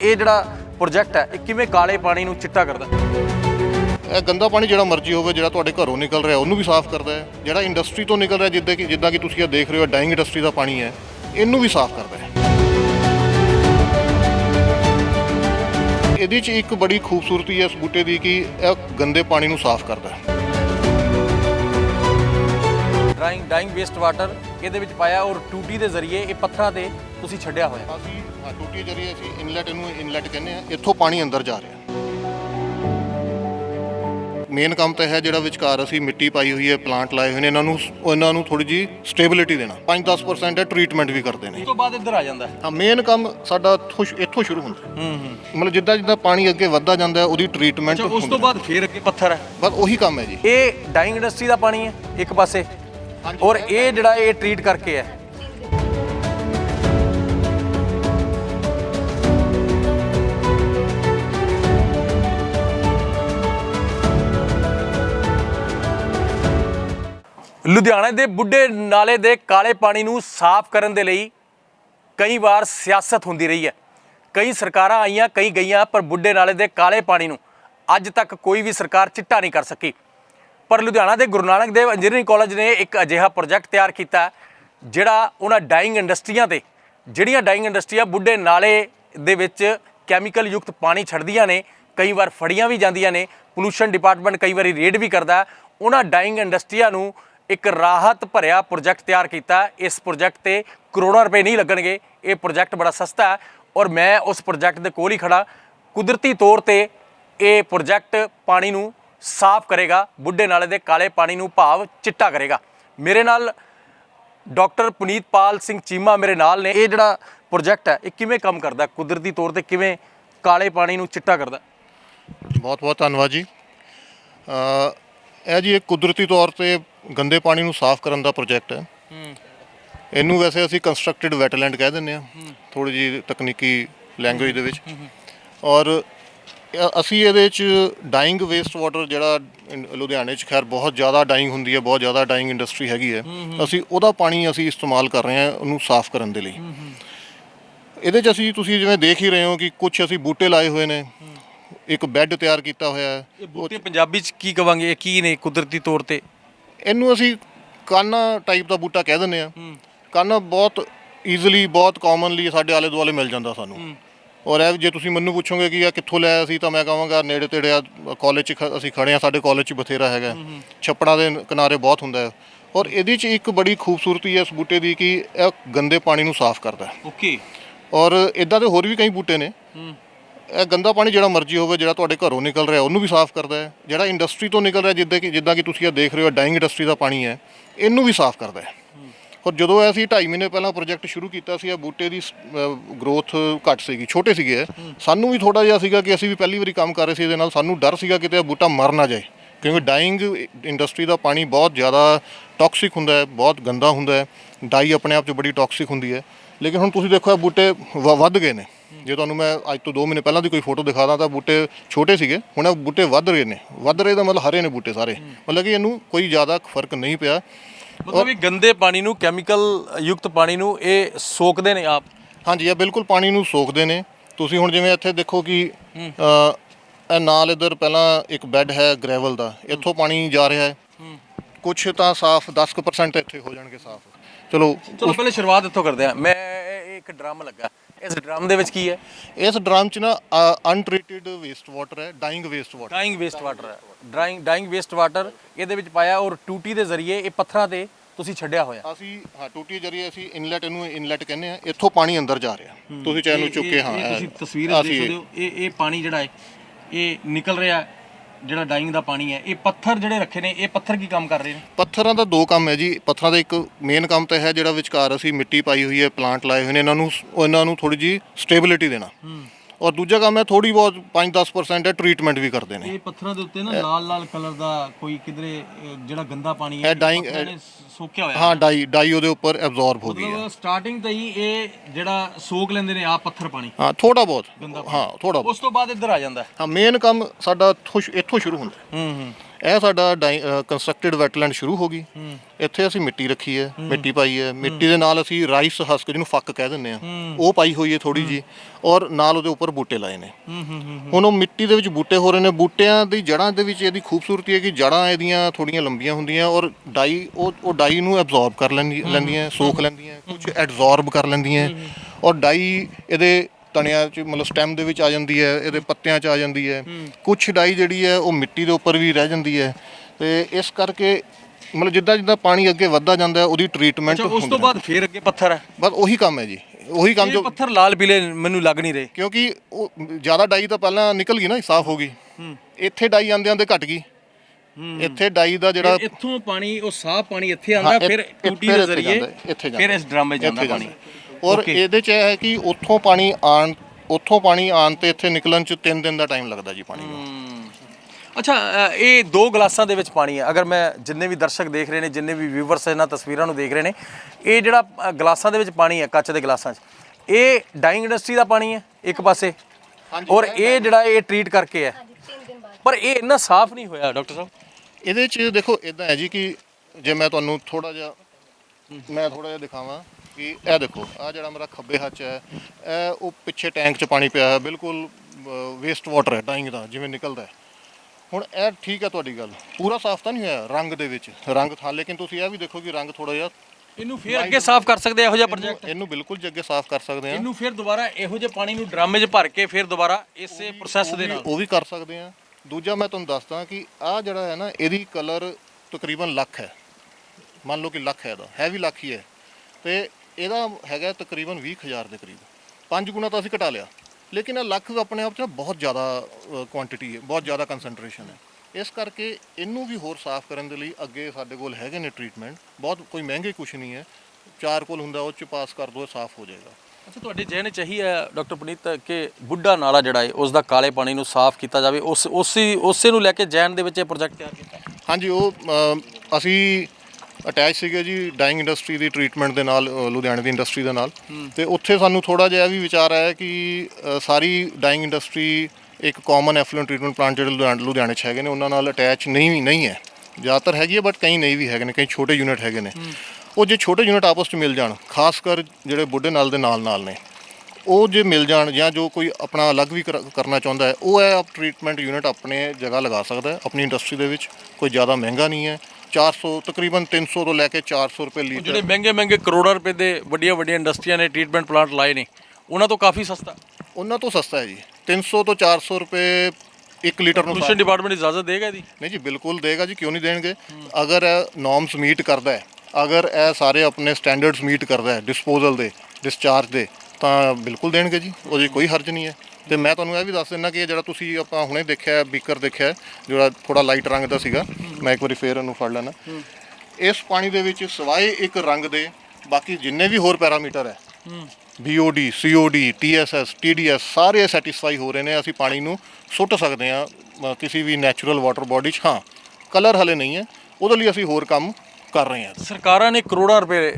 ਇਹ ਜਿਹੜਾ ਪ੍ਰੋਜੈਕਟ ਹੈ, ਇਹ ਕਿਵੇਂ ਕਾਲੇ ਪਾਣੀ ਨੂੰ ਚਿੱਟਾ ਕਰਦਾ ਇਹ ਗੰਦਾ ਪਾਣੀ ਜਿਹੜਾ ਮਰਜ਼ੀ ਹੋਵੇ, ਜਿਹੜਾ ਤੁਹਾਡੇ ਘਰੋਂ ਨਿਕਲ ਰਿਹਾ, ਉਹਨੂੰ ਵੀ ਸਾਫ਼ ਕਰਦਾ ਹੈ। ਜਿਹੜਾ ਇੰਡਸਟਰੀ ਤੋਂ ਨਿਕਲ ਰਿਹਾ, ਜਿੱਦਾਂ ਕਿ ਜਿੱਦਾਂ ਕਿ ਤੁਸੀਂ ਇਹ ਦੇਖ ਰਹੇ ਹੋ ਡਾਈਂਗ ਇੰਡਸਟਰੀ ਦਾ ਪਾਣੀ ਹੈ, ਇਹਨੂੰ ਵੀ ਸਾਫ਼ ਕਰਦਾ ਹੈ। ਇਹਦੇ 'ਚ ਇੱਕ ਬੜੀ ਖੂਬਸੂਰਤੀ ਹੈ, ਇਸ ਬੂਟੇ ਦੀ, ਕਿ ਇਹ ਗੰਦੇ ਪਾਣੀ ਨੂੰ ਸਾਫ਼ ਕਰਦਾ ਹੈ। ਡਰਾਈਂਗ ਡਾਈਂਗ ਵੇਸਟ ਵਾਟਰ ਇਹਦੇ ਵਿੱਚ ਪਾਇਆ ਔਰ ਟੂਟੀ ਦੇ ਜ਼ਰੀਏ ਇਹ ਪੱਥਰਾਂ ਤੇ ਤੁਸੀਂ ਛੱਡਿਆ ਹੋਇਆ। ਅਸੀਂ ਹਾਂ ਟੂਟੀ ਜਰੀਏ ਅਸੀਂ ਇਨਲੈਟ ਇਹਨੂੰ ਇਨਲੈਟ ਕਹਿੰਦੇ ਆ ਇੱਥੋਂ ਪਾਣੀ ਅੰਦਰ ਜਾ ਰਿਹਾ। ਮੇਨ ਕੰਮ ਤਾਂ ਹੈ ਜਿਹੜਾ ਵਿਚਕਾਰ ਅਸੀਂ ਮਿੱਟੀ ਪਾਈ ਹੋਈ ਹੈ ਪਲਾਂਟ ਲਾਏ ਹੋਏ ਨੇ ਇਹਨਾਂ ਨੂੰ ਇਹਨਾਂ ਨੂੰ ਥੋੜੀ ਜੀ ਸਟੇਬਿਲਿਟੀ ਦੇਣਾ। 5-10% ਹੈ ਟ੍ਰੀਟਮੈਂਟ ਵੀ ਕਰਦੇ ਨੇ। ਉਸ ਤੋਂ ਬਾਅਦ ਇੱਧਰ ਆ ਜਾਂਦਾ ਹੈ। ਹਾਂ ਮੇਨ ਕੰਮ ਸਾਡਾ ਇੱਥੋਂ ਸ਼ੁ- ਇੱਥੋਂ ਸ਼ੁਰੂ ਹੁੰਦਾ ਹੈ। ਹੂੰ ਹੂੰ। ਮਤਲਬ ਜਿੱਦਾਂ ਜਿੱਦਾਂ ਪਾਣੀ ਅੱਗੇ ਵੱਧਦਾ ਜਾਂਦਾ ਹੈ ਉਹਦੀ ਟ੍ਰੀਟਮੈਂਟ ਅੱਛਾ ਉਸ ਤੋਂ ਬਾਅਦ ਫੇਰ ਅੱਗੇ ਪੱਥਰ ਹੈ। ਬਸ ਉਹੀ ਕੰਮ ਹੈ ਜੀ। ਇਹ ਡਾਈਂਗ ਇੰਡਸਟਰੀ ਦਾ ਪਾਣੀ ਹੈ ਇੱਕ ਪਾਸੇ। ਔਰ ਇਹ ਜਿਹੜਾ ਇਹ ਟ੍ਰੀਟ ਕਰਕੇ ਹੈ। ਲੁਧਿਆਣੇ ਦੇ ਬੁੱਢੇ ਨਾਲੇ ਦੇ ਕਾਲੇ ਪਾਣੀ ਨੂੰ ਸਾਫ਼ ਕਰਨ ਦੇ ਲਈ ਕਈ ਵਾਰ ਸਿਆਸਤ ਹੁੰਦੀ ਰਹੀ ਹੈ। ਕਈ ਸਰਕਾਰਾਂ ਆਈਆਂ, ਕਈ ਗਈਆਂ, ਪਰ ਬੁੱਢੇ ਨਾਲੇ ਦੇ ਕਾਲੇ ਪਾਣੀ ਨੂੰ ਅੱਜ ਤੱਕ ਕੋਈ ਵੀ ਸਰਕਾਰ ਚਿੱਟਾ ਨਹੀਂ ਕਰ ਸਕੀ। ਪਰ ਲੁਧਿਆਣਾ ਦੇ ਗੁਰੂ ਨਾਨਕ ਦੇਵ ਇੰਜੀਨੀਅਰਿੰਗ ਕਾਲਜ ਨੇ ਇੱਕ ਅਜਿਹਾ ਪ੍ਰੋਜੈਕਟ ਤਿਆਰ ਕੀਤਾ, ਜਿਹੜਾ ਉਹਨਾਂ ਡਾਈਂਗ ਇੰਡਸਟਰੀਆਂ ਤੇ, ਜਿਹੜੀਆਂ ਡਾਈਂਗ ਇੰਡਸਟਰੀਆਂ ਬੁੱਢੇ ਨਾਲੇ ਦੇ ਵਿੱਚ ਕੈਮੀਕਲ ਯੁਕਤ ਪਾਣੀ ਛੱਡਦੀਆਂ ਨੇ, ਕਈ ਵਾਰ ਫੜੀਆਂ ਵੀ ਜਾਂਦੀਆਂ ਨੇ, ਪੋਲੂਸ਼ਨ ਡਿਪਾਰਟਮੈਂਟ ਕਈ ਵਾਰੀ ਰੇਡ ਵੀ ਕਰਦਾ, ਉਹਨਾਂ ਡਾਈਂਗ ਇੰਡਸਟਰੀਆਂ ਨੂੰ ਇੱਕ ਰਾਹਤ ਭਰਿਆ ਪ੍ਰੋਜੈਕਟ ਤਿਆਰ ਕੀਤਾ। ਇਸ ਪ੍ਰੋਜੈਕਟ ਤੇ ਕਰੋੜਾਂ ਰੁਪਏ ਨਹੀਂ ਲੱਗਣਗੇ, ਇਹ ਪ੍ਰੋਜੈਕਟ ਬੜਾ ਸਸਤਾ ਹੈ ਔਰ ਮੈਂ ਉਸ ਪ੍ਰੋਜੈਕਟ ਦੇ ਕੋਲ ਹੀ ਖੜਾ ਕੁਦਰਤੀ ਤੌਰ ਤੇ ਇਹ ਪ੍ਰੋਜੈਕਟ ਪਾਣੀ ਨੂੰ ਸਾਫ਼ ਕਰੇਗਾ ਬੁੱਢੇ ਨਾਲੇ ਦੇ ਕਾਲੇ ਪਾਣੀ ਨੂੰ ਭਾਵ ਚਿੱਟਾ ਕਰੇਗਾ। ਮੇਰੇ ਨਾਲ ਡਾਕਟਰ ਪੁਨੀਤ ਪਾਲ ਸਿੰਘ ਚੀਮਾ ਮੇਰੇ ਨਾਲ ਨੇ। ਇਹ ਜਿਹੜਾ ਪ੍ਰੋਜੈਕਟ ਹੈ ਇਹ ਕਿਵੇਂ ਕੰਮ ਕਰਦਾ? ਕੁਦਰਤੀ ਤੌਰ ਤੇ ਕਿਵੇਂ ਕਾਲੇ ਪਾਣੀ ਨੂੰ ਚਿੱਟਾ ਕਰਦਾ? ਬਹੁਤ ਬਹੁਤ ਧੰਨਵਾਦ ਜੀ। ਅ, ਇਹ ਜੀ ਇੱਕ ਕੁਦਰਤੀ ਤੌਰ ਤੇ ਗੰਦੇ ਪਾਣੀ ਨੂੰ ਸਾਫ਼ ਕਰਨ ਦਾ ਪ੍ਰੋਜੈਕਟ ਹੈ। ਇਹਨੂੰ ਵੈਸੇ ਅਸੀਂ ਕੰਸਟਰਕਟਿਡ ਵੈਟਲੈਂਡ ਕਹਿ ਦਿੰਦੇ ਆ ਥੋੜੀ ਜੀ ਤਕਨੀਕੀ ਲੈਂਗੁਏਜ ਦੇ ਵਿੱਚ। ਔਰ ਅਸੀਂ ਇਹਦੇ ਚ ਡਾਈਂਗ ਵੇਸਟ ਵਾਟਰ ਜਿਹੜਾ ਇਨ- ਲੁਧਿਆਣੇ ਚ ਖੈਰ ਬਹੁਤ ਜ਼ਿਆਦਾ ਡਾਈਂਗ ਹੁੰਦੀ ਹੈ ਬਹੁਤ ਜ਼ਿਆਦਾ ਡਾਈਂਗ ਇੰਡਸਟਰੀ ਹੈਗੀ ਹੈ। ਅਸੀਂ ਉਹਦਾ ਪਾਣੀ ਅਸੀਂ ਇਸਤੇਮਾਲ ਕਰ ਰਹੇ ਹਾਂ ਉਹਨੂੰ ਸਾਫ਼ ਕਰਨ ਦੇ ਲਈ। ਇਹਦੇ ਚ ਅਸੀਂ ਤੁਸੀਂ ਜਿਵੇਂ ਦੇਖ ਹੀ ਰਹੇ ਹੋ ਕਿ ਕੁਝ ਅਸੀਂ ਬੂਟੇ ਲਾਏ ਹੋਏ ਨੇ। ਇੱਕ ਬੈੱਡ ਤਿਆਰ ਕੀਤਾ ਹੋਇਆ ਹੈ। ਇਹ ਬੂਟੇ ਪੰਜਾਬੀ ਚ ਕੀ ਕਵਾਂਗੇ ਇਹ ਕੀ ਨੇ ਕੁਦਰਤੀ ਤੌਰ ਤੇ? ਇਹਨੂੰ ਅਸੀਂ ਕਾਨਾ ਟਾਈਪ ਦਾ ਬੂਟਾ ਕਹਿ ਦਿੰਦੇ ਆ ਕਾਨਾ ਬਹੁਤ ਈਜ਼ੀਲੀ ਬਹੁਤ ਕਾਮਨਲੀ ਸਾਡੇ ਆਲੇ ਦੁਆਲੇ ਮਿਲ ਜਾਂਦਾ ਸਾਨੂੰ। ਔਰ ਇਹ ਜੇ ਤੁਸੀਂ ਮੈਨੂੰ ਪੁੱਛੋਗੇ ਕਿ ਇਹ ਕਿੱਥੋਂ ਲਿਆਇਆ ਸੀ ਤਾਂ ਮੈਂ ਕਹਾਂਗਾ ਨੇੜੇ ਤੇੜੇ ਆ ਕਾਲਜ 'ਚ ਖ- ਅਸੀਂ ਖੜੇ ਆ ਸਾਡੇ ਕਾਲਜ 'ਚ ਬਥੇਰਾ ਹੈਗਾ। ਛੱਪੜਾਂ ਦੇ ਕਿਨਾਰੇ ਬਹੁਤ ਹੁੰਦਾ ਹੈ। ਔਰ ਇਹਦੇ 'ਚ ਇੱਕ ਬੜੀ ਖੂਬਸੂਰਤੀ ਹੈ ਇਸ ਬੂਟੇ ਦੀ ਕਿ ਇਹ ਗੰਦੇ ਪਾਣੀ ਨੂੰ ਸਾਫ਼ ਕਰਦਾ ਹੈ। ਓਕੇ। ਔਰ ਇਦਾਂ ਦੇ ਹੋਰ ਵੀ ਕਈ ਬੂਟੇ ਨੇ। ਇਹ ਗੰਦਾ ਪਾਣੀ ਜਿਹੜਾ ਮਰਜ਼ੀ ਹੋਵੇ ਜਿਹੜਾ ਤੁਹਾਡੇ ਘਰੋਂ ਨਿਕਲ ਰਿਹਾ ਉਹਨੂੰ ਵੀ ਸਾਫ਼ ਕਰਦਾ ਹੈ। ਜਿਹੜਾ ਇੰਡਸਟਰੀ ਤੋਂ ਨਿਕਲ ਰਿਹਾ ਜਿੱਦਾਂ ਕਿ ਜਿੱਦਾਂ ਕਿ ਤੁਸੀਂ ਇਹ ਦੇਖ ਰਹੇ ਹੋ ਡਾਈਂਗ ਇੰਡਸਟਰੀ ਦਾ ਪਾਣੀ ਹੈ ਇਹਨੂੰ ਵੀ ਸਾਫ਼ ਕਰਦਾ ਹੈ। ਔਰ ਜਦੋਂ ਅਸੀਂ 2.5 ਮਹੀਨੇ ਪਹਿਲਾਂ ਪ੍ਰੋਜੈਕਟ ਸ਼ੁਰੂ ਕੀਤਾ ਸੀ ਇਹ ਬੂਟੇ ਦੀ ਗਰੋਥ ਘੱਟ ਸੀਗੀ ਛੋਟੇ ਸੀਗੇ। ਸਾਨੂੰ ਵੀ ਥੋੜਾ ਜਿਹਾ ਸੀਗਾ ਕਿ ਅਸੀਂ ਵੀ ਪਹਿਲੀ ਵਾਰੀ ਕੰਮ ਕਰ ਰਹੇ ਸੀ ਇਹਦੇ ਨਾਲ ਸਾਨੂੰ ਡਰ ਸੀਗਾ ਕਿਤੇ ਇਹ ਬੂਟਾ ਮਰ ਨਾ ਜਾਏ। ਕਿਉਂਕਿ ਡਾਈਂਗ ਇੰਡਸਟਰੀ ਦਾ ਪਾਣੀ ਬਹੁਤ ਜ਼ਿਆਦਾ ਟੌਕਸਿਕ ਹੁੰਦਾ ਹੈ ਬਹੁਤ ਗੰਦਾ ਹੁੰਦਾ ਹੈ। ਡਾਈ ਆਪਣੇ ਆਪ 'ਚ ਬੜੀ ਟੌਕਸਿਕ ਹੁੰਦੀ ਹੈ। ਲੇਕਿਨ ਹੁਣ ਤੁਸੀਂ ਦੇਖੋ ਇਹ ਬੂਟੇ ਵੱਧ ਗਏ ਨੇ। ਜੇ ਤੁਹਾਨੂੰ ਮੈਂ ਅੱਜ ਤੋਂ 2 ਮਹੀਨੇ ਪਹਿਲਾਂ ਦੀ ਕੋਈ ਫੋਟੋ ਦਿਖਾਦਾ ਤਾਂ ਬੂਟੇ ਛੋਟੇ ਸੀਗੇ ਹੁਣ ਇਹ ਬੂਟੇ ਵੱਧ ਰਹੇ ਨੇ। ਵੱਧ ਰਹੇ ਦਾ ਮਤਲਬ ਹਰੇ ਨੇ ਬੂਟੇ ਸਾਰੇ। ਮਤਲਬ ਕਿ ਇਹਨੂੰ ਕੋਈ ਜ਼ਿਆਦਾ ਫ਼ਰਕ ਨਹੀਂ ਪਿਆ। ਮਤਲਬ ਇਹ ਗੰਦੇ ਪਾਣੀ ਨੂੰ ਕੈਮੀਕਲ ਯੁਕਤ ਪਾਣੀ ਨੂੰ ਇਹ ਸੋਕਦੇ ਨੇ ਆਪ? ਹਾਂਜੀ ਇਹ ਬਿਲਕੁਲ ਪਾਣੀ ਨੂੰ ਸੋਖਦੇ ਨੇ। ਤੁਸੀਂ ਹੁਣ ਜਿਵੇਂ ਇੱਥੇ ਦੇਖੋ ਕਿ ਅ, ਇਹ ਨਾਲ ਇਧਰ ਪਹਿਲਾਂ ਇੱਕ ਬੈੱਡ ਹੈ ਗ੍ਰੈਵਲ ਦਾ। ਇੱਥੋਂ ਪਾਣੀ ਜਾ ਰਿਹਾ ਹੈ। ਕੁਝ ਤਾਂ ਸਾਫ਼ 10% ਇੱਥੇ ਹੋ ਜਾਣਗੇ ਸਾਫ਼। ਚਲੋ ਚਲੋ ਪਹਿਲੇ ਸ਼ੁਰੂਆਤ ਇੱਥੋਂ ਕਰਦੇ ਆ ਮੈਂ ਇਹ ਇੱਕ ਡਰਮ ਲੱਗਾ। ਇਸ ਡਰਮ ਦੇ ਵਿੱਚ ਕੀ ਹੈ? ਇਸ ਡਰਮ 'ਚ ਨਾ ਅਨਟ੍ਰੀਟਡ ਵੇਸਟ ਵਾਟਰ ਹੈ dyeing waste water dyeing waste water ਹੈ। ਡਰਾਈਂਗ ਡਾਈਂਗ ਵੇਸਟ ਵਾਟਰ ਇਹਦੇ ਵਿੱਚ ਪਾਇਆ ਔਰ ਟੂਟੀ ਦੇ ਜ਼ਰੀਏ ਇਹ ਪੱਥਰਾਂ ਤੇ ਤੁਸੀਂ ਛੱਡਿਆ ਹੋਇਆ। ਅਸੀਂ ਹਾਂ ਟੂਟੀ ਜਰੀਏ ਅਸੀਂ ਇਨਲੈਟ ਇਹਨੂੰ ਇਨਲੈਟ ਕਹਿੰਦੇ ਆ ਇੱਥੋਂ ਪਾਣੀ ਅੰਦਰ ਜਾ ਰਿਹਾ। ਤੁਸੀਂ ਚਾਹੇ ਨੂੰ ਚੁੱਕ ਕੇ ਹਾਂ ਇਹ ਤੁਸੀਂ ਤਸਵੀਰ ਦੇਖ ਸਕਦੇ ਹੋ। ਇਹ ਇਹ ਪਾਣੀ ਜਿਹੜਾ ਹੈ ਇਹ ਨਿਕਲ ਰਿਹਾ ਹੈ, ਜਿਹੜਾ ਡਾਈਂਗ ਦਾ ਪਾਣੀ ਹੈ ਇਹ ਪੱਥਰ ਜਿਹੜੇ ਰੱਖੇ ਨੇ ਇਹ ਪੱਥਰ ਕੀ ਕੰਮ ਕਰ ਰਹੇ ਨੇ? ਪੱਥਰਾਂ ਦਾ ਦੋ ਕੰਮ ਹੈ ਜੀ। ਪੱਥਰਾਂ ਦਾ ਇੱਕ ਮੇਨ ਕੰਮ ਤਾਂ ਹੈ ਜਿਹੜਾ ਵਿਚਕਾਰ ਅਸੀਂ ਮਿੱਟੀ ਪਾਈ ਹੋਈ ਹੈ ਪਲਾਂਟ ਲਾਏ ਹੋਏ ਨੇ ਇਹਨਾਂ ਨੂੰ ਇਹਨਾਂ ਨੂੰ ਥੋੜੀ ਜੀ ਸਟੇਬਿਲਿਟੀ ਦੇਣਾ। ਔਰ ਦੂਜਾ ਕੰਮ ਹੈ ਥੋੜੀ ਬਹੁਤ 5-10% ਹੈ ਟ੍ਰੀਟਮੈਂਟ ਵੀ ਕਰਦੇ ਨੇ। ਇਹ ਪੱਥਰਾਂ ਦੇ ਉੱਤੇ ਨਾ ਲਾਲ ਲਾਲ ਕਲਰ ਦਾ ਕੋਈ ਕਿਧਰੇ ਜਿਹੜਾ ਗੰਦਾ ਪਾਣੀ ਹੈ ਇਹ ਡਾਈਂਗ- ਸੋਕਿਆ ਹੋਇਆ। ਹਾਂ ਡਾਈ ਡਾਈ ਉਹਦੇ ਉੱਪਰ ਐਬਜ਼ੌਰਬ ਹੋ ਗਈ ਹੈ। ਮਤਲਬ ਸਟਾਰਟਿੰਗ ਤੋਂ ਹੀ ਇਹ ਜਿਹੜਾ ਸੋਕ ਲੈਂਦੇ ਨੇ ਆ ਪੱਥਰ ਪਾਣੀ। ਹਾਂ ਥੋੜਾ ਬਹੁਤ। ਹਾਂ ਥੋੜਾ ਉਸ ਤੋਂ ਬਾਅਦ ਇੱਧਰ ਆ ਜਾਂਦਾ। ਹੈ ਮੇਨ ਕੰਮ ਸਾਡਾ ਇੱਥੋਂ ਸ਼ੁਰੂ ਹੁੰਦਾ। ਹੂੰ ਹੂੰ। ਇਹ ਸਾਡਾ ਕੰਸਟਰਕਟਡ ਵੈਟਲੈਂਡ ਸ਼ੁਰੂ ਹੋ ਗਈ। ਇੱਥੇ ਅਸੀਂ ਮਿੱਟੀ ਰੱਖੀ ਹੈ ਮਿੱਟੀ ਪਾਈ ਹੈ। ਮਿੱਟੀ ਦੇ ਨਾਲ ਅਸੀਂ ਰਾਈਸ ਹਸਕ ਜਿਹਨੂੰ ਫੱਕ ਕਹਿ ਦਿੰਦੇ ਆ ਉਹ ਪਾਈ ਹੋਈ ਹੈ ਥੋੜੀ ਜੀ ਔਰ ਨਾਲ ਉਹਦੇ ਉੱਪਰ ਬੂਟੇ ਲਾਏ ਨੇ। ਹੁਣ ਉਹ ਮਿੱਟੀ ਦੇ ਵਿੱਚ ਬੂਟੇ ਹੋ ਰਹੇ ਨੇ। ਬੂਟਿਆਂ ਦੀ ਜੜ੍ਹਾਂ ਦੇ ਵਿੱਚ ਇਹਦੀ ਖੂਬਸੂਰਤੀ ਹੈ ਕਿ ਜੜ੍ਹਾਂ ਇਹਦੀਆਂ ਥੋੜੀਆਂ ਲੰਬੀਆਂ ਹੁੰਦੀਆਂ ਔਰ ਡਾਈ ਉਹ ਉਹ ਡਾਈ ਨੂੰ ਐਬਜ਼ੌਰਬ ਕਰ ਲੈਂਦੀ ਲੈਂਦੀਆਂ ਸੋਖ ਲੈਂਦੀਆਂ ਕੁਝ ਐਬਜ਼ੌਰਬ ਕਰ ਲੈਂਦੀਆਂ ਔਰ ਡਾਈ ਇਹਦੇ ਤਣਿਆਂ ਚ ਮਤਲਬ ਸਟੈਮ ਦੇ ਵਿੱਚ ਆ ਜਾਂਦੀ ਹੈ ਇਹਦੇ ਪੱਤਿਆਂ ਚ ਆ ਜਾਂਦੀ ਹੈ। ਕੁਝ ਡਾਈ ਜਿਹੜੀ ਹੈ ਉਹ ਮਿੱਟੀ ਦੇ ਉੱਪਰ ਵੀ ਰਹਿ ਜਾਂਦੀ ਹੈ। ਤੇ ਇਸ ਕਰਕੇ ਮਤਲਬ ਜਿੱਦਾਂ ਜਿੱਦਾਂ ਪਾਣੀ ਅੱਗੇ ਵੱਧਦਾ ਜਾਂਦਾ ਹੈ ਉਹਦੀ ਟ੍ਰੀਟਮੈਂਟ ਅੱਛਾ ਉਸ ਤੋਂ ਬਾਅਦ ਫੇਰ ਅੱਗੇ ਪੱਥਰ ਹੈ? ਬਸ ਉਹੀ ਕੰਮ ਹੈ ਜੀ। ਉਹੀ ਕੰਮ ਜੋ ਪੱਥਰ ਲਾਲ ਪੀਲੇ ਮੈਨੂੰ ਲੱਗ ਨਹੀਂ ਰਹੇ। ਕਿਉਂਕਿ ਉਹ ਜ਼ਿਆਦਾ ਡਾਈ ਤਾਂ ਪਹਿਲਾਂ ਨਿਕਲ ਗਈ ਨਾ ਸਾਫ਼ ਹੋ ਗਈ। ਇੱਥੇ ਡਾਈ ਆਂਦੇ ਆਂਦੇ ਘਟ ਗਈ। ਇੱਥੇ ਡਾਈ ਦਾ ਜਿਹੜਾ ਇੱਥੋਂ ਪਾਣੀ ਉਹ ਸਾਫ਼ ਪਾਣੀ ਇੱਥੇ ਇਹ- ਫਿਰ ਟੂਟੀ ਦੇ ਜ਼ਰੀਏ ਫਿਰ ਇਸ ਡਰਮ ਜਾਂਦਾ। ਪਾਣੀ। ਔਰ Okay. ਇਹਦੇ ਚ ਇਹ ਹੈ ਕਿ ਉੱਥੋਂ ਪਾਣੀ ਆਣ ਉੱਥੋਂ ਪਾਣੀ ਆਣ ਤੇ ਇੱਥੇ ਨਿਕਲਣ ਚ 3 ਦਿਨ ਦਾ ਟਾਈਮ ਲੱਗਦਾ ਜੀ ਪਾਣੀ ਨੂੰ। ਅੱਛਾ ਅ, ਇਹ ਦੋ ਗਲਾਸਾਂ ਦੇ ਵਿੱਚ ਪਾਣੀ ਹੈ। ਅਗਰ ਮੈਂ ਜਿੰਨੇ ਵੀ ਦਰਸ਼ਕ ਦੇਖ ਰਹੇ ਨੇ ਜਿੰਨੇ ਵੀ ਵਿਊਵਰਸ ਇਹਨਾਂ ਤਸਵੀਰਾਂ ਨੂੰ ਦੇਖ ਰਹੇ ਨੇ ਇਹ ਜਿਹੜਾ ਅ, ਗਲਾਸਾਂ ਦੇ ਵਿੱਚ ਪਾਣੀ ਹੈ ਕੱਚ ਦੇ ਗਲਾਸਾਂ 'ਚ ਇਹ ਡਾਈਂਗ ਇੰਡਸਟਰੀ ਦਾ ਪਾਣੀ ਹੈ ਇੱਕ ਪਾਸੇ? ਔਰ ਇਹ ਜਿਹੜਾ ਇਹ ਟ੍ਰੀਟ ਕਰਕੇ ਹੈ ਪਰ ਇਹ ਇੰਨਾ ਸਾਫ਼ ਨਹੀਂ ਹੋਇਆ ਡਾਕਟਰ ਸਾਹਿਬ? ਇਹਦੇ ਚ ਦੇਖੋ ਇਦਾਂ ਹੈ ਜੀ ਕਿ ਜੇ ਮੈਂ ਤੁਹਾਨੂੰ ਥੋੜਾ ਜਿਹਾ ਮੈਂ ਥੋੜਾ ਜਿਹਾ ਦਿਖਾਵਾਂ। ਕਿ ਇਹ ਦੇਖੋ ਆ ਜਿਹੜਾ ਮੇਰਾ ਖੱਬੇ ਹੱਥ 'ਚ ਹੈ ਇਹ ਉਹ ਪਿੱਛੇ ਟੈਂਕ 'ਚ ਪਾਣੀ ਪਿਆ ਹੈ ਬਿਲਕੁਲ ਵੇਸਟ ਵਾਟਰ ਹੈ ਡਾਈਂਗ ਦਾ ਜਿਵੇਂ ਨਿਕਲਦਾ ਹੈ। ਹੁਣ ਇਹ ਠੀਕ ਹੈ ਤੁਹਾਡੀ ਗੱਲ। ਪੂਰਾ ਸਾਫ਼ ਤਾਂ ਨਹੀਂ ਹੋਇਆ ਰੰਗ ਦੇ ਵਿੱਚ? ਰੰਗ ਥਾ ਲੇਕਿਨ ਤੁਸੀਂ ਇਹ ਵੀ ਦੇਖੋ ਕਿ ਰੰਗ ਥੋੜਾ ਜਿਹਾ ਇਹਨੂੰ ਫਿਰ ਅੱਗੇ ਸਾਫ਼ ਕਰ ਸਕਦੇ ਆ ਇਹੋ ਜਿਹਾ ਪ੍ਰੋਜੈਕਟ ਇਹਨੂੰ ਬਿਲਕੁਲ ਜੀ ਅੱਗੇ ਸਾਫ਼ ਕਰ ਸਕਦੇ ਹਾਂ ਇਹਨੂੰ ਫਿਰ ਦੁਬਾਰਾ ਇਹੋ ਜਿਹੇ ਪਾਣੀ ਨੂੰ ਡਰਮ 'ਚ ਭਰ ਕੇ ਫਿਰ ਦੁਬਾਰਾ ਇਸੇ ਪ੍ਰੋਸੈਸ ਦੇ ਨਾਲ। ਉਹ ਵੀ ਕਰ ਸਕਦੇ ਆ। ਦੂਜਾ ਮੈਂ ਤੁਹਾਨੂੰ ਦੱਸਦਾ ਕਿ ਆ ਜਿਹੜਾ ਹੈ ਨਾ ਇਹਦੀ ਕਲਰ ਤਕਰੀਬਨ ਲੱਖ ਹੈ। ਮੰਨ ਲਓ ਕਿ ਲੱਖ ਹੈ ਇਹਦਾ। ਹੈ ਵੀ ਲੱਖ ਹੀ ਹੈ। ਤੇ ਇਹਦਾ ਹੈਗਾ ਤਕਰੀਬਨ 20000 ਦੇ ਕਰੀਬ। ਪੰਜ ਗੁਣਾ ਤਾਂ ਅਸੀਂ ਘਟਾ ਲਿਆ। ਲੇਕਿਨ ਇਹ ਲੱਖ ਆਪਣੇ ਆਪ 'ਚ ਨਾ ਬਹੁਤ ਜ਼ਿਆਦਾ ਕੁਆਂਟੀਟੀ ਹੈ ਬਹੁਤ ਜ਼ਿਆਦਾ ਕਨਸੈਂਟਰੇਸ਼ਨ ਹੈ। ਇਸ ਕਰਕੇ ਇਹਨੂੰ ਵੀ ਹੋਰ ਸਾਫ਼ ਕਰਨ ਦੇ ਲਈ ਅੱਗੇ ਸਾਡੇ ਕੋਲ ਹੈਗੇ ਨੇ ਟ੍ਰੀਟਮੈਂਟ ਬਹੁਤ ਕੋਈ ਮਹਿੰਗੇ ਕੁਛ ਨਹੀਂ ਹੈ। ਚਾਰ ਕੋਲ ਹੁੰਦਾ ਉਹ ਚ ਪਾਸ ਕਰ ਦੋ ਸਾਫ਼ ਹੋ ਜਾਏਗਾ। ਅੱਛਾ ਤੁਹਾਡੇ ਜਿਹਨ ਚਾਹੀ ਹੈ ਡਾਕਟਰ ਪੁਨੀਤ ਕਿ ਬੁੱਢਾ ਨਾਲਾ ਜਿਹੜਾ ਹੈ ਉਸ ਦਾ ਕਾਲੇ ਪਾਣੀ ਨੂੰ ਸਾਫ਼ ਕੀਤਾ ਜਾਵੇ। ਉਸ ਉਸੇ ਉਸੇ ਨੂੰ ਲੈ ਕੇ ਜੈਨ ਦੇ ਵਿੱਚ ਇਹ ਪ੍ਰੋਜੈਕਟ ਤਿਆਰ ਕੀਤਾ। ਹਾਂਜੀ ਉਹ ਅਸੀਂ ਅਟੈਚ ਸੀਗੇ ਜੀ ਡਾਈਂਗ ਇੰਡਸਟਰੀ ਦੀ ਟ੍ਰੀਟਮੈਂਟ ਦੇ ਨਾਲ ਅ, ਲੁਧਿਆਣੇ ਦੀ ਇੰਡਸਟਰੀ ਦੇ ਨਾਲ। ਤੇ ਉੱਥੇ ਸਾਨੂੰ ਥੋੜਾ ਜਿਹਾ ਇਹ ਵੀ ਵਿਚਾਰ ਆਇਆ ਕਿ ਅ, ਸਾਰੀ ਡਾਈਂਗ ਇੰਡਸਟਰੀ ਇੱਕ ਕਾਮਨ ਐਫਲੂਐਂਟ ਟ੍ਰੀਟਮੈਂਟ ਪਲਾਂਟ ਜਿਹੜੇ ਲੁਧਿਆਣੇ ਲੁਧਿਆਣੇ 'ਚ ਹੈਗੇ ਨੇ ਉਹਨਾਂ ਨਾਲ ਅਟੈਚ ਨਹੀਂ ਨਹੀਂ ਹੈ। ਜ਼ਿਆਦਾਤਰ ਹੈਗੀ ਹੈ ਬਟ ਕਈ ਨਹੀਂ ਵੀ ਹੈਗੇ ਨੇ ਕਈ ਛੋਟੇ ਯੂਨਿਟ ਹੈਗੇ ਨੇ। ਉਹ ਜੇ ਛੋਟੇ ਯੂਨਿਟ ਆਪਸ 'ਚ ਮਿਲ ਜਾਣ ਖਾਸ ਕਰ ਜਿਹੜੇ ਬੁੱਢੇ ਨਾਲ ਦੇ ਨਾਲ ਨਾਲ ਨੇ ਉਹ ਜੇ ਮਿਲ ਜਾਣ ਜਾਂ ਜੋ ਕੋਈ ਆਪਣਾ ਅਲੱਗ ਵੀ ਕਰ- ਕਰਨਾ ਚਾਹੁੰਦਾ ਹੈ ਉਹ ਹੈ ਟ੍ਰੀਟਮੈਂਟ ਯੂਨਿਟ ਆਪਣੇ ਜਗ੍ਹਾ ਲਗਾ ਸਕਦਾ ਹੈ ਆਪਣੀ ਇੰਡਸਟਰੀ ਦੇ ਵਿੱਚ। ਕੋਈ ਜ਼ਿਆਦਾ ਮਹਿੰਗਾ ਨਹੀਂ ਹੈ 400 ਤਕਰੀਬਨ 300 ਤੋਂ ਲੈ ਕੇ 400 ਰੁਪਏ ਜਿਹੜੇ ਲੀਟਰ ਮਹਿੰਗੇ ਮਹਿੰਗੇ ਕਰੋੜਾਂ ਰੁਪਏ ਦੇ ਵੱਡੀਆਂ ਵੱਡੀਆਂ ਇੰਡਸਟਰੀਆਂ ਨੇ ਟ੍ਰੀਟਮੈਂਟ ਪਲਾਂਟ ਲਾਏ ਨੇ ਉਹਨਾਂ ਤੋਂ ਕਾਫੀ ਸਸਤਾ? ਉਹਨਾਂ ਤੋਂ ਸਸਤਾ ਹੈ ਜੀ। 300 ਤੋਂ 400 ਰੁਪਏ 1 ਲੀਟਰ ਨੂੰ ਪੋਲੂਸ਼ਨ ਡਿਪਾਰਟਮੈਂਟ ਇਜਾਜ਼ਤ ਦੇਗਾ ਇਹਦੀ ਨਹੀਂ ਜੀ ਬਿਲਕੁਲ ਦੇਗਾ ਜੀ ਕਿਉਂ ਨਹੀਂ ਦੇਣਗੇ? ਅਗਰ ਨੋਰਮਸ ਮੀਟ ਕਰਦਾ ਹੈ ਅਗਰ ਇਹ ਸਾਰੇ ਆਪਣੇ ਸਟੈਂਡਰਡਸ ਮੀਟ ਕਰਦਾ ਹੈ ਡਿਸਪੋਜ਼ਲ ਦੇ ਡਿਸਚਾਰਜ ਦੇ ਤਾਂ ਬਿਲਕੁਲ ਦੇਣਗੇ ਜੀ। ਉਹਦੀ ਕੋਈ ਹਰਜ ਨਹੀਂ ਹੈ। ਤੇ ਮੈਂ ਤੁਹਾਨੂੰ ਇਹ ਵੀ ਦੱਸ ਦਿੰਦਾ ਕਿ ਇਹ ਜਿਹੜਾ ਤੁਸੀਂ ਆਪਾਂ ਹੁਣੇ ਦੇਖਿਆ ਬੀਕਰ ਦੇਖਿਆ ਜਿਹੜਾ ਥੋੜਾ ਲਾਈਟ ਰੰਗ ਦਾ ਸੀਗਾ, ਮੈਂ ਇੱਕ ਵਾਰੀ ਫੇਰ ਇਹਨੂੰ ਫੜ ਲੈਣਾ ਇਸ ਪਾਣੀ ਦੇ ਵਿੱਚ ਸਵਾਏ ਇੱਕ ਰੰਗ ਦੇ ਬਾਕੀ ਜਿੰਨੇ ਵੀ ਹੋਰ ਪੈਰਾਮੀਟਰ ਹੈ BOD COD TSS TDS ਸਾਰੇ ਸੈਟੀਸਫਾਈ ਹੋ ਰਹੇ ਨੇ, ਅਸੀਂ ਪਾਣੀ ਨੂੰ ਸੁੱਟ ਸਕਦੇ ਹਾਂ ਕਿਸੇ ਵੀ ਨੈਚੁਰਲ ਵਾਟਰ ਬਾਡੀ 'ਚ। ਹਾਂ ਕਲਰ ਹਲੇ ਨਹੀਂ ਹੈ, ਉਹਦੇ ਲਈ ਅਸੀਂ ਹੋਰ ਕੰਮ ਕਰ ਰਹੇ ਹਾਂ। ਸਰਕਾਰਾਂ ਨੇ ਕਰੋੜਾਂ ਰੁਪਏ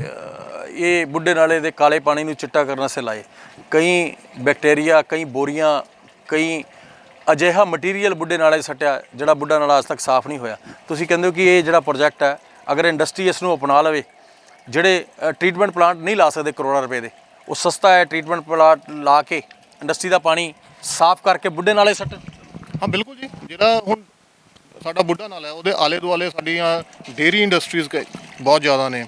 ਇਹ ਬੁੱਢੇ ਨਾਲੇ ਦੇ ਕਾਲੇ ਪਾਣੀ ਨੂੰ ਚਿੱਟਾ ਕਰਨ ਵਾਸਤੇ ਲਾਏ। ਕਈ ਬੈਕਟੀਰੀਆ ਕਈ ਬੋਰੀਆਂ ਕਈ ਅਜਿਹਾ ਮਟੀਰੀਅਲ ਬੁੱਢੇ ਨਾਲੇ ਸੱਟਿਆ ਜਿਹੜਾ ਬੁੱਢਾ ਨਾਲਾ ਅੱਜ ਤੱਕ ਸਾਫ਼ ਨਹੀਂ ਹੋਇਆ। ਤੁਸੀਂ ਕਹਿੰਦੇ ਹੋ ਕਿ ਇਹ ਜਿਹੜਾ ਪ੍ਰੋਜੈਕਟ ਹੈ ਅਗਰ ਇੰਡਸਟਰੀ ਇਸ ਨੂੰ ਅਪਣਾ ਲਵੇ ਜਿਹੜੇ ਟ੍ਰੀਟਮੈਂਟ ਪਲਾਂਟ ਨਹੀਂ ਲਾ ਸਕਦੇ ਕਰੋੜਾਂ ਰੁਪਏ ਦੇ ਉਹ ਸਸਤਾ ਹੈ ਟ੍ਰੀਟਮੈਂਟ ਪਲਾਂਟ ਲਾ ਕੇ ਇੰਡਸਟਰੀ ਦਾ ਪਾਣੀ ਸਾਫ਼ ਕਰਕੇ ਬੁੱਢੇ ਨਾਲੇ ਸੱਟ। ਹਾਂ ਬਿਲਕੁਲ ਜੀ। ਜਿਹੜਾ ਹੁਣ ਸਾਡਾ ਬੁੱਢਾ ਨਾਲ ਹੈ ਉਹਦੇ ਆਲੇ ਦੁਆਲੇ ਸਾਡੀਆਂ ਡੇਰੀ ਇੰਡਸਟਰੀਜ਼ ਬਹੁਤ ਜ਼ਿਆਦਾ ਨੇ।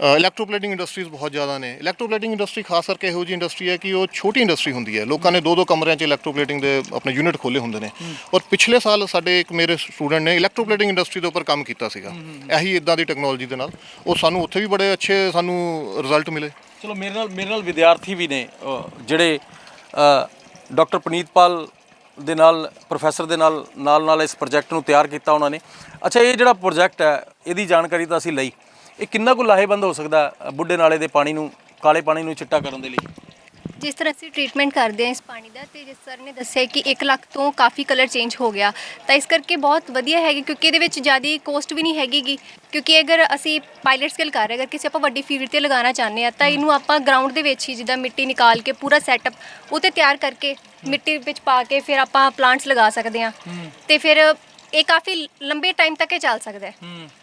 ਇਲੈਕਟ੍ਰੋਪਲੇਟਿੰਗ ਇੰਡਸਟਰੀਜ਼ ਬਹੁਤ ਜ਼ਿਆਦਾ ਨੇ। ਇਲੈਕਟ੍ਰੋਪਲੇਟਿੰਗ ਇੰਡਸਟਰੀ ਖਾਸ ਕਰਕੇ ਇਹੋ ਜਿਹੀ ਇੰਡਸਟਰੀ ਹੈ ਕਿ ਉਹ ਛੋਟੀ ਇੰਡਸਟਰੀ ਹੁੰਦੀ ਹੈ। ਲੋਕਾਂ ਨੇ ਦੋ ਦੋ ਕਮਰਿਆਂ 'ਚ ਇਲੈਕਟ੍ਰੋਪਲੇਟਿੰਗ ਦੇ ਆਪਣੇ ਯੂਨਿਟ ਖੋਲੇ ਹੁੰਦੇ ਨੇ। ਔਰ ਪਿਛਲੇ ਸਾਲ ਸਾਡੇ ਇੱਕ ਮੇਰੇ ਸਟੂਡੈਂਟ ਨੇ ਇਲੈਕਟ੍ਰੋਪਲੇਟਿੰਗ ਇੰਡਸਟਰੀ ਦੇ ਉੱਪਰ ਕੰਮ ਕੀਤਾ ਸੀਗਾ। ਇਹੀ ਇਦਾਂ ਦੀ ਟੈਕਨੋਲੋਜੀ ਦੇ ਨਾਲ। ਉਹ ਸਾਨੂੰ ਉੱਥੇ ਵੀ ਬੜੇ ਅੱਛੇ ਸਾਨੂੰ ਰਿਜ਼ਲਟ ਮਿਲੇ। ਚਲੋ ਮੇਰੇ ਨਾਲ ਮੇਰੇ ਨਾਲ ਵਿਦਿਆਰਥੀ ਵੀ ਨੇ ਜਿਹੜੇ ਡਾਕਟਰ ਪਨੀਤਪਾਲ ਦੇ ਨਾਲ ਪ੍ਰੋਫੈਸਰ ਦੇ ਨਾਲ ਨਾਲ ਨਾਲ ਇਸ ਪ੍ਰੋਜੈਕਟ ਨੂੰ ਤਿਆਰ ਕੀਤਾ ਉਹਨਾਂ ਨੇ। ਅੱਛਾ ਇਹ ਜਿਹੜਾ ਪ੍ਰੋਜੈਕਟ ਹੈ ਇਹਦੀ ਜਾਣਕਾਰੀ ਤਾਂ ਅਸੀਂ ਲਈ। ਇਹ ਕਿੰਨਾ ਕੁ ਲਾਹੇਵੰਦ ਹੋ ਸਕਦਾ ਬੁੱਢੇ ਨਾਲੇ ਦੇ ਪਾਣੀ ਨੂੰ ਕਾਲੇ ਪਾਣੀ ਨੂੰ ਚਿੱਟਾ ਕਰਨ ਦੇ ਲਈ? ਜਿਸ ਤਰ੍ਹਾਂ ਅਸੀਂ ਟ੍ਰੀਟਮੈਂਟ ਕਰਦੇ ਹਾਂ ਇਸ ਪਾਣੀ ਦਾ ਤੇ ਜਿਸ ਸਰ ਨੇ ਦੱਸਿਆ ਕਿ 1 ਲੱਖ ਤੋਂ ਕਾਫੀ ਕਲਰ ਚੇਂਜ ਹੋ ਗਿਆ। ਤਾਂ ਇਸ ਕਰਕੇ ਬਹੁਤ ਵਧੀਆ ਹੈਗੀ ਕਿਉਂਕਿ ਇਹਦੇ ਵਿੱਚ ਜ਼ਿਆਦਾ ਕੋਸਟ ਵੀ ਨਹੀਂ ਹੈਗੀਗੀ। ਕਿਉਂਕਿ ਅਗਰ ਅਸੀਂ ਪਾਇਲਟ ਸਕੇਲ ਕਰ ਰਹੇ ਅਗਰ ਕਿਸੇ ਆਪਾਂ ਵੱਡੀ ਫੀਲਡ ਤੇ ਲਗਾਉਣਾ ਚਾਹੁੰਦੇ ਆ ਤਾਂ ਇਹਨੂੰ ਆਪਾਂ ਗਰਾਊਂਡ ਦੇ ਵਿੱਚ ਹੀ ਜਿੱਦਾਂ ਮਿੱਟੀ ਨਿਕਾਲ ਕੇ ਪੂਰਾ ਸੈਟਅਪ ਉਹ ਤੇ ਤਿਆਰ ਕਰਕੇ ਮਿੱਟੀ ਵਿੱਚ ਪਾ ਕੇ ਫਿਰ ਆਪਾਂ ਪਲਾਂਟਸ ਲਗਾ ਸਕਦੇ ਆ ਤੇ ਫਿਰ ਇਹ ਕਾਫੀ ਲੰਬੇ ਟਾਈਮ ਤੱਕ ਇਹ ਚੱਲ ਸਕਦਾ ਹੈ।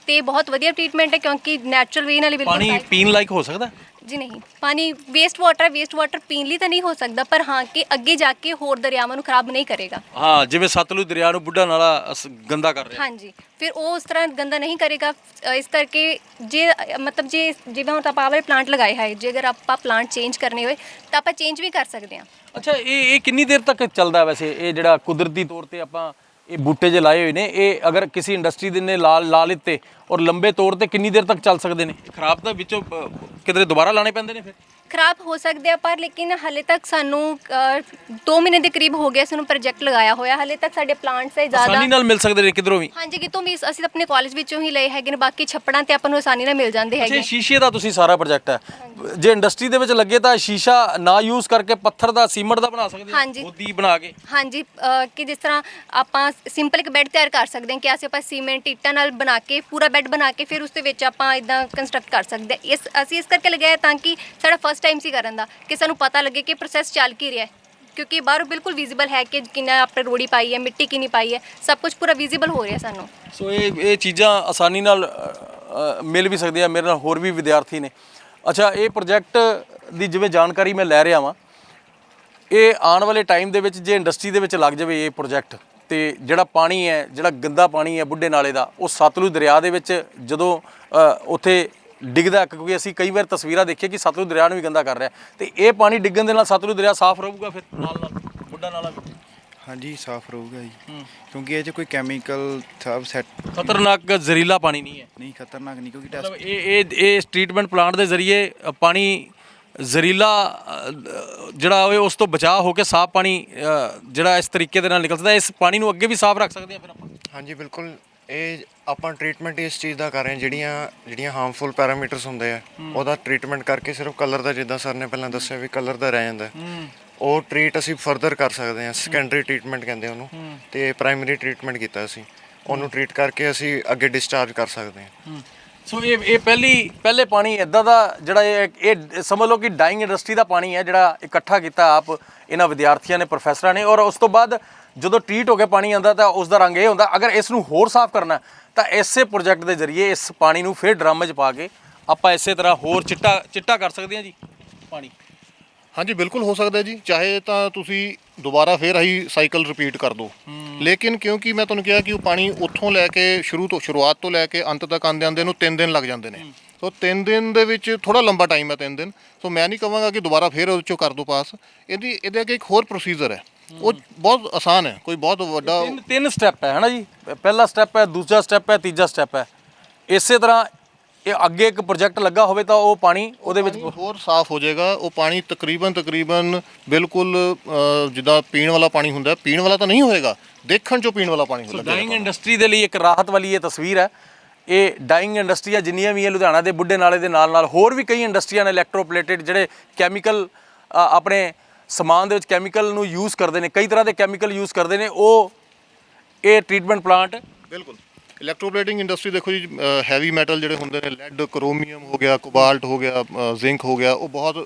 ਤੇ ਬਹੁਤ ਵਧੀਆ ਟ੍ਰੀਟਮੈਂਟ ਹੈ ਕਿਉਂਕਿ ਨੈਚੁਰਲ ਵੇ ਨਾਲ ਹੀ ਬਿਲਕੁਲ ਪਾਣੀ ਸਾਫ਼- ਪੀਣ ਲਾਇਕ ਹੋ ਸਕਦਾ? ਜੀ ਨਹੀਂ ਪਾਣੀ ਵੇਸਟ ਵਾਟਰ ਵੇਸਟ ਵਾਟਰ ਪੀਣ ਲਈ ਤਾਂ ਨਹੀਂ ਹੋ ਸਕਦਾ ਪਰ ਹਾਂ ਕਿ ਅੱਗੇ ਜਾ ਕੇ ਹੋਰ ਦਰਿਆਵਾਂ ਨੂੰ ਖਰਾਬ ਨਹੀਂ ਕਰੇਗਾ। ਹਾਂ ਜਿਵੇਂ ਸਤਲੁਜ ਦਰਿਆ ਨੂੰ ਬੁੱਢਾ ਨਾਲਾ ਅਸ- ਗੰਦਾ ਕਰ ਰਿਹਾ। ਹਾਂਜੀ ਫਿਰ ਉਹ ਉਸ ਤਰ੍ਹਾਂ ਗੰਦਾ ਨਹੀਂ ਕਰੇਗਾ। ਅ, ਇਸ ਕਰਕੇ ਜੇ ਅ, ਮਤਲਬ ਜੇ ਜਿਵੇਂ ਹੁਣ ਆਪਾਂ ਆਵਰੇ ਪਲਾਂਟ ਲਗਾਏ ਹੈ ਜੇ ਅਗਰ ਆਪਾਂ ਪਲਾਂਟ ਚੇਂਜ ਕਰਨੇ ਹੋਏ ਤਾਂ ਆਪਾਂ ਚੇਂਜ ਵੀ ਕਰ ਸਕਦੇ ਹਾਂ। ਅੱਛਾ ਇਹ ਇਹ ਕਿੰਨੀ ਦੇਰ ਤੱਕ ਚੱਲਦਾ ਵੈਸੇ? ਇਹ ਜਿਹੜਾ ਕੁਦਰਤੀ ਤੌਰ ਤੇ ਆਪਾਂ ਇਹ ਬੂਟੇ ਜੇ ਲਾਏ ਹੋਏ ਨੇ ਇਹ ਅਗਰ ਕਿਸੇ ਇੰਡਸਟਰੀ ਦੇ ਨੇ ਲਾ ਲਾ ਲਿੱਤੇ ਔਰ ਲੰਬੇ ਤੌਰ ਤੇ ਕਿੰਨੀ ਦੇਰ ਤੱਕ ਚੱਲ ਸਕਦੇ ਨੇ? ਖਰਾਬ ਤਾਂ ਵਿੱਚੋਂ ਅ, ਕਿਧਰੇ ਦੁਬਾਰਾ ਲਾਣੇ ਪੈਂਦੇ ਨੇ ਫਿਰ? ਖਰਾਬ ਹੋ ਸਕਦੇ ਆ ਪਰ ਲੇਕਿਨ ਹਲੇ ਤੱਕ ਸਾਨੂੰ 2 ਮਹੀਨੇ ਦੇ ਕਰੀਬ ਹੋ ਗਿਆ ਸਾਨੂੰ ਪ੍ਰੋਜੈਕਟ ਲਗਾਇਆ ਹੋਇਆ। ਹਲੇ ਤੱਕ ਸਾਡੇ ਪਲਾਂਟਸ ਹੈ ਜ਼ਿਆਦਾ। ਆਸਾਨੀ ਨਾਲ ਮਿਲ ਸਕਦੇ ਨੇ ਕਿਧਰੋਂ ਵੀ? ਹਾਂਜੀ ਕਿਤੋਂ ਵੀ ਅਸੀਂ ਆਪਣੇ ਕਾਲਜ ਵਿੱਚੋਂ ਹੀ ਲਏ ਹੈਗੇ ਨੇ ਬਾਕੀ ਛੱਪੜਾਂ ਤੇ ਆਪਾਂ ਨੂੰ ਆਸਾਨੀ ਨਾਲ ਮਿਲ ਜਾਂਦੇ ਹੈਗੇ। ਸ਼ੀਸ਼ੇ ਦਾ ਤੁਸੀਂ ਸਾਰਾ ਪ੍ਰੋਜੈਕਟ ਹੈ। ਜੇ ਇੰਡਸਟਰੀ ਦੇ ਵਿੱਚ ਲੱਗੇ ਤਾਂ ਸ਼ੀਸ਼ਾ ਨਾ ਯੂਜ਼ ਕਰਕੇ ਪੱਥਰ ਦਾ ਸੀਮੈਂਟ ਦਾ ਬਣਾ ਸਕਦੇ ਹੀ? ਬਣਾ ਕੇ। ਹਾਂਜੀ ਕਿ ਜਿਸ ਤਰ੍ਹਾਂ ਆਪਾਂ ਸਿੰਪਲ ਇੱਕ ਬੈੱਡ ਤਿਆਰ ਕਰ ਸਕਦੇ ਹਾਂ ਕਿ ਅਸੀਂ ਆਪਾਂ ਸੀਮੈਂਟ ਇੱਟਾਂ ਨਾਲ ਬਣਾ ਕੇ ਪੂਰਾ ਬੈੱਡ ਬਣਾ ਕੇ ਫਿਰ ਉਸ ਦੇ ਵਿੱਚ ਆਪਾਂ ਇਦਾਂ ਕੰਸਟਰਕਟ ਕਰ ਸਕਦੇ ਹਾਂ। ਇਸ ਅਸੀਂ ਇਸ ਕਰਕੇ ਲਗਾਇਆ ਤਾਂ ਕਿ ਸਾਡਾ ਫਸਟ ਟਾਈਮ ਸੀ ਕਰਨ ਦਾ ਕਿ ਸਾਨੂੰ ਪਤਾ ਲੱਗੇ ਕਿ ਪ੍ਰੋਸੈਸ ਚੱਲ ਕੀ ਰਿਹਾ ਹੈ। ਕਿਉਂਕਿ ਬਾਹਰੋਂ ਬਿਲਕੁਲ ਵਿਜ਼ੀਬਲ ਹੈ ਕਿ ਕਿੰਨਾ ਆਪਣੇ ਰੋੜੀ ਪਾਈ ਹੈ ਮਿੱਟੀ ਕਿੰਨੀ ਪਾਈ ਹੈ ਸਭ ਕੁਝ ਪੂਰਾ ਵਿਜ਼ੀਬਲ ਹੋ ਰਿਹਾ ਸਾਨੂੰ। ਸੋ ਇਹ ਇਹ ਚੀਜ਼ਾਂ ਆਸਾਨੀ ਨਾਲ ਅ, ਮਿਲ ਵੀ ਸਕਦੀਆਂ ਮੇਰੇ ਨਾਲ ਹੋਰ ਵੀ ਵਿਦਿਆਰਥੀ ਨੇ। ਅੱਛਾ ਇਹ ਪ੍ਰੋਜੈਕਟ ਦੀ ਜਿਵੇਂ ਜਾਣਕਾਰੀ ਮੈਂ ਲੈ ਰਿਹਾ ਵਾਂ ਇਹ ਆਉਣ ਵਾਲੇ ਟਾਈਮ ਦੇ ਵਿੱਚ ਜੇ ਇੰਡਸਟਰੀ ਦੇ ਵਿੱਚ ਲੱਗ ਜਾਵੇ ਇਹ ਪ੍ਰੋਜੈਕਟ ਤੇ ਜਿਹੜਾ ਪਾਣੀ ਹੈ ਜਿਹੜਾ ਗੰਦਾ ਪਾਣੀ ਹੈ ਬੁੱਢੇ ਨਾਲੇ ਦਾ ਉਹ ਸਤਲੁਜ ਦਰਿਆ ਦੇ ਵਿੱਚ ਜਦੋਂ ਅ, ਉੱਥੇ ਡਿੱਗਦਾ ਕਿਉਂਕਿ ਅਸੀਂ ਕਈ ਵਾਰ ਤਸਵੀਰਾਂ ਦੇਖੀਆਂ ਕਿ ਸਤਲੁਜ ਦਰਿਆ ਨੂੰ ਵੀ ਗੰਦਾ ਕਰ ਰਿਹਾ ਤੇ ਇਹ ਪਾਣੀ ਡਿੱਗਣ ਦੇ ਨਾਲ ਸਤਲੁਜ ਦਰਿਆ ਸਾਫ਼ ਰਹੂਗਾ ਫਿਰ? ਨਾਲ ਨਾਲ ਬੁੱਢਾ ਨਾਲਾ ਵੀ। ਹਾਂਜੀ ਸਾਫ਼ ਰਹੂਗਾ ਜੀ। ਕਿਉਂਕਿ ਇਹ 'ਚ ਕੋਈ ਕੈਮੀਕਲ ਸਭ ਸੈੱਟ ਖਤਰਨਾਕ ਜ਼ਹਿਰੀਲਾ ਪਾਣੀ ਨਹੀਂ ਹੈ। ਨਹੀਂ ਖਤਰਨਾਕ ਨਹੀਂ ਕਿਉਂਕਿ ਮਤਲਬ ਟੈਸਟ ਇਹ ਇਹ ਇਹ ਟ੍ਰੀਟਮੈਂਟ ਪਲਾਂਟ ਦੇ ਜ਼ਰੀਏ ਅ, ਪਾਣੀ ਜ਼ਹਿਰੀਲਾ ਅ, ਜਿਹੜਾ ਹੋਵੇ ਉਸ ਤੋਂ ਬਚਾਅ ਹੋ ਕੇ ਸਾਫ਼ ਪਾਣੀ ਅ, ਜਿਹੜਾ ਇਸ ਤਰੀਕੇ ਦੇ ਨਾਲ ਨਿਕਲ ਸਕਦਾ ਹੈ। ਇਸ ਪਾਣੀ ਨੂੰ ਅੱਗੇ ਵੀ ਸਾਫ਼ ਰੱਖ ਸਕਦੇ ਹਾਂ ਫਿਰ ਆਪਾਂ? ਹਾਂਜੀ ਬਿਲਕੁਲ। ਇਹ ਆਪਾਂ ਟ੍ਰੀਟਮੈਂਟ ਇਸ ਚੀਜ਼ ਦਾ ਕਰ ਰਹੇ ਹਾਂ ਜਿਹੜੀਆਂ ਜਿਹੜੀਆਂ ਹਾਰਮਫੁਲ ਪੈਰਾਮੀਟਰਸ ਹੁੰਦੇ ਆ ਉਹਦਾ ਟ੍ਰੀਟਮੈਂਟ ਕਰਕੇ ਸਿਰਫ ਕਲਰ ਦਾ ਜਿੱਦਾਂ ਸਰ ਨੇ ਪਹਿਲਾਂ ਦੱਸਿਆ ਵੀ ਕਲਰ ਦਾ ਰਹਿ ਜਾਂਦਾ। ਉਹ ਟ੍ਰੀਟ ਅਸੀਂ ਫਰਦਰ ਕਰ ਸਕਦੇ ਹਾਂ ਸੈਕੰਡਰੀ ਟ੍ਰੀਟਮੈਂਟ ਕਹਿੰਦੇ ਉਹਨੂੰ ਤੇ ਪ੍ਰਾਇਮਰੀ ਟ੍ਰੀਟਮੈਂਟ ਕੀਤਾ ਅਸੀਂ। ਉਹਨੂੰ ਟ੍ਰੀਟ ਕਰਕੇ ਅਸੀਂ ਅੱਗੇ ਡਿਸਚਾਰਜ ਕਰ ਸਕਦੇ ਹਾਂ। ਸੋ ਇਹ ਇਹ ਪਹਿਲੀ ਪਹਿਲੇ ਪਾਣੀ ਇਦਾਂ ਦਾ ਜਿਹੜਾ ਇਹ ਇਹ ਸਮਝ ਲਓ ਕਿ ਡਾਈਂਗ ਇੰਡਸਟਰੀ ਦਾ ਪਾਣੀ ਹੈ ਜਿਹੜਾ ਇਕੱਠਾ ਕੀਤਾ ਆਪ ਇਹਨਾਂ ਵਿਦਿਆਰਥੀਆਂ ਨੇ, ਪ੍ਰੋਫੈਸਰਾਂ ਨੇ ਔਰ ਉਸ ਤੋਂ ਬਾਅਦ ਜਦੋਂ ਟ੍ਰੀਟ ਹੋ ਕੇ ਪਾਣੀ ਆਂਦਾ ਤਾਂ ਉਸ ਦਾ ਰੰਗ ਇਹ ਹੁੰਦਾ, ਅਗਰ ਇਸ ਨੂੰ ਹੋਰ ਸਾਫ਼ ਕਰਨਾ ਤਾਂ ਇਸੇ ਪ੍ਰੋਜੈਕਟ ਦੇ ਜ਼ਰੀਏ ਇਸ ਪਾਣੀ ਨੂੰ ਫਿਰ ਡਰਮ 'ਚ ਪਾ ਕੇ ਆਪਾਂ ਇਸੇ ਤਰ੍ਹਾਂ ਹੋਰ ਚਿੱਟਾ ਚਿੱਟਾ ਕਰ ਸਕਦੇ ਹਾਂ ਜੀ ਪਾਣੀ। ਹਾਂਜੀ, ਬਿਲਕੁਲ ਹੋ ਸਕਦਾ ਜੀ, ਚਾਹੇ ਤਾਂ ਤੁਸੀਂ ਦੁਬਾਰਾ ਫੇਰ ਆਹੀ ਸਾਈਕਲ ਰਿਪੀਟ ਕਰ ਦਿਓ ਲੇਕਿਨ ਕਿਉਂਕਿ ਮੈਂ ਤੁਹਾਨੂੰ ਕਿਹਾ ਕਿ ਉਹ ਪਾਣੀ ਉੱਥੋਂ ਲੈ ਕੇ ਸ਼ੁਰੂ ਤੋਂ ਸ਼ੁਰੂਆਤ ਤੋਂ ਲੈ ਕੇ ਅੰਤ ਤੱਕ ਆਂਦੇ ਆਂਦੇ ਨੂੰ 3 ਦਿਨ ਲੱਗ ਜਾਂਦੇ ਨੇ। ਸੋ 3 ਦਿਨ ਦੇ ਵਿੱਚ ਥੋੜਾ ਲੰਬਾ ਟਾਈਮ ਹੈ 3 ਦਿਨ। ਸੋ ਮੈਂ ਨਹੀਂ ਕਹਾਂਗਾ ਕਿ ਦੁਬਾਰਾ ਫੇਰ ਉਹਦੇ ਚੋਂ ਕਰ ਦਿਓ ਪਾਸ ਇਹਦੀ ਇਹਦੇ ਅੱਗੇ ਇੱਕ ਹੋਰ ਪ੍ਰੋਸੀਜਰ ਹੈ। ਉਹ ਬਹੁਤ ਆਸਾਨ ਹੈ ਕੋਈ ਬਹੁਤ ਵੱਡਾ ਤਿੰਨ ਤਿੰਨ ਸਟੈਪ ਹੈ ਹਨਾ ਜੀ? ਪਹਿਲਾ ਸਟੈਪ ਹੈ ਦੂਜਾ ਸਟੈਪ ਹੈ ਤੀਜਾ ਸਟੈਪ ਹੈ। ਇਸੇ ਤਰ੍ਹਾਂ ਇਹ ਅੱਗੇ ਇੱਕ ਪ੍ਰੋਜੈਕਟ ਲੱਗਾ ਹੋਵੇ ਤਾਂ ਉਹ ਪਾਣੀ ਉਹਦੇ ਵਿੱਚ ਪਾਣੀ ਹੋਰ ਸਾਫ਼ ਹੋ ਜਾਏਗਾ ਉਹ ਪਾਣੀ ਤਕਰੀਬਨ ਤਕਰੀਬਨ ਬਿਲਕੁਲ ਅ, ਜਿੱਦਾਂ ਪੀਣ ਵਾਲਾ ਪਾਣੀ ਹੁੰਦਾ ਹੈ, ਪੀਣ ਵਾਲਾ ਤਾਂ ਨਹੀਂ ਹੋਏਗਾ ਦੇਖਣ ਚੋਂ ਪੀਣ ਵਾਲਾ ਪਾਣੀ ਲੱਗੇਗਾ ਡਾਈਂਗ ਇੰਡਸਟਰੀ ਦੇ ਲਈ ਇੱਕ ਰਾਹਤ ਵਾਲੀ ਇਹ ਤਸਵੀਰ ਹੈ। ਇਹ ਡਾਈਂਗ ਇੰਡਸਟਰੀਆਂ ਜਿੰਨੀਆਂ ਵੀ ਹੈ ਲੁਧਿਆਣਾ ਦੇ ਬੁੱਢੇ ਨਾਲੇ ਦੇ ਨਾਲ ਨਾਲ ਹੋਰ ਵੀ ਕਈ ਇੰਡਸਟਰੀਆਂ ਨੇ ਇਲੈਕਟ੍ਰੋਪਲੇਟਡ ਜਿਹੜੇ ਕੈਮੀਕਲ ਆਪਣੇ ਸਮਾਨ ਦੇ ਵਿੱਚ ਕੈਮੀਕਲ ਨੂੰ ਯੂਜ਼ ਕਰਦੇ ਨੇ ਕਈ ਤਰ੍ਹਾਂ ਦੇ ਕੈਮੀਕਲ ਯੂਜ਼ ਕਰਦੇ ਨੇ ਉਹ ਇਹ ਟ੍ਰੀਟਮੈਂਟ ਪਲਾਂਟ ਬਿਲਕੁਲ। ਇਲੈਕਟ੍ਰੋਪਲੇਟਿੰਗ ਇੰਡਸਟਰੀ ਦੇਖੋ ਜੀ ਹੈਵੀ ਮੈਟਲ ਜਿਹੜੇ ਹੁੰਦੇ ਨੇ ਲੈਡ ਕ੍ਰੋਮੀਅਮ ਹੋ ਗਿਆ ਕੋਬਾਲਟ ਹੋ ਗਿਆ ਜ਼ਿੰਕ ਹੋ ਗਿਆ ਉਹ ਬਹੁਤ